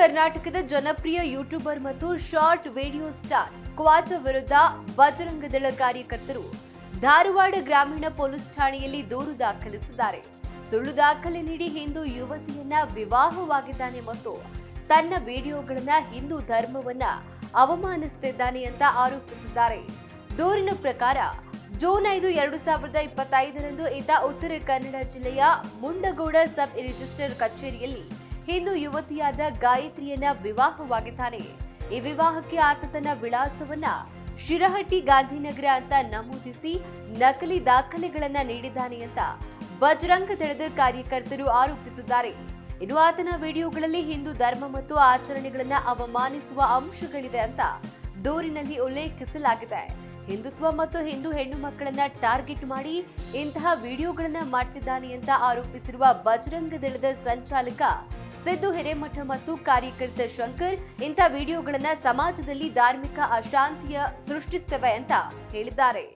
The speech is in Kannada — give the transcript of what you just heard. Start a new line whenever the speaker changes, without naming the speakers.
ಕರ್ನಾಟಕದ ಜನಪ್ರಿಯ ಯೂಟ್ಯೂಬರ್ ಮತ್ತು ಶಾರ್ಟ್ ವಿಡಿಯೋ ಸ್ಟಾರ್ ಕ್ವಾಚ ವಿರುದ್ಧ ಬಜರಂಗದಳ ಕಾರ್ಯಕರ್ತರು ಧಾರವಾಡ ಗ್ರಾಮೀಣ ಪೊಲೀಸ್ ಠಾಣೆಯಲ್ಲಿ ದೂರು ದಾಖಲಿಸಿದ್ದಾರೆ. ಸುಳ್ಳು ದಾಖಲೆ ನೀಡಿ ಹಿಂದೂ ಯುವತಿಯನ್ನ ವಿವಾಹವಾಗಿದ್ದಾನೆ ಮತ್ತು ತನ್ನ ವಿಡಿಯೋಗಳನ್ನ ಹಿಂದೂ ಧರ್ಮವನ್ನ ಅವಮಾನಿಸುತ್ತಿದ್ದಾನೆ ಅಂತ ಆರೋಪಿಸಿದ್ದಾರೆ. ದೂರಿನ ಪ್ರಕಾರ ಜೂನ್ ಐದು, ಎರಡು ಸಾವಿರದ ಇಪ್ಪತ್ತೈದರಂದು ಈತ ಉತ್ತರ ಕನ್ನಡ ಜಿಲ್ಲೆಯ ಮುಂಡಗೋಡ ಸಬ್ ರಿಜಿಸ್ಟರ್ ಕಚೇರಿಯಲ್ಲಿ ಹಿಂದೂ ಯುವತಿಯಾದ ಗಾಯತ್ರಿಯನ್ನ ವಿವಾಹವಾಗಿದ್ದಾನೆ. ಈ ವಿವಾಹಕ್ಕೆ ಆತ ತನ್ನ ವಿಳಾಸವನ್ನ ಶಿರಹಟ್ಟಿ ಗಾಂಧಿನಗರ ಅಂತ ನಮೂದಿಸಿ ನಕಲಿ ದಾಖಲೆಗಳನ್ನ ನೀಡಿದ್ದಾನೆ ಅಂತ ಬಜರಂಗ ದಳದ ಕಾರ್ಯಕರ್ತರು ಆರೋಪಿಸಿದ್ದಾರೆ. ಇನ್ನು ಆತನ ವಿಡಿಯೋಗಳಲ್ಲಿ ಹಿಂದೂ ಧರ್ಮ ಮತ್ತು ಆಚರಣೆಗಳನ್ನ ಅವಮಾನಿಸುವ ಅಂಶಗಳಿದೆ ಅಂತ ದೂರಿನಲ್ಲಿ ಉಲ್ಲೇಖಿಸಲಾಗಿದೆ. ಹಿಂದುತ್ವ ಮತ್ತು ಹಿಂದೂ ಹೆಣ್ಣು ಮಕ್ಕಳನ್ನ ಟಾರ್ಗೆಟ್ ಮಾಡಿ ಇಂತಹ ವಿಡಿಯೋಗಳನ್ನ ಮಾಡ್ತಿದ್ದಾನೆ ಅಂತ ಆರೋಪಿಸಿರುವ ಬಜರಂಗ ದಳದ ಸಂಚಾಲಕ ಸಿದ್ದು ಹಿರೇಮಠ ಮತ್ತು ಕಾರ್ಯಕರ್ತ ಶಂಕರ್ ಇಂಥ ವಿಡಿಯೋಗಳನ್ನ ಸಮಾಜದಲ್ಲಿ ಧಾರ್ಮಿಕ ಅಶಾಂತಿಯ ಸೃಷ್ಟಿಸ್ತವೆ ಅಂತ ಹೇಳಿದ್ದಾರೆ.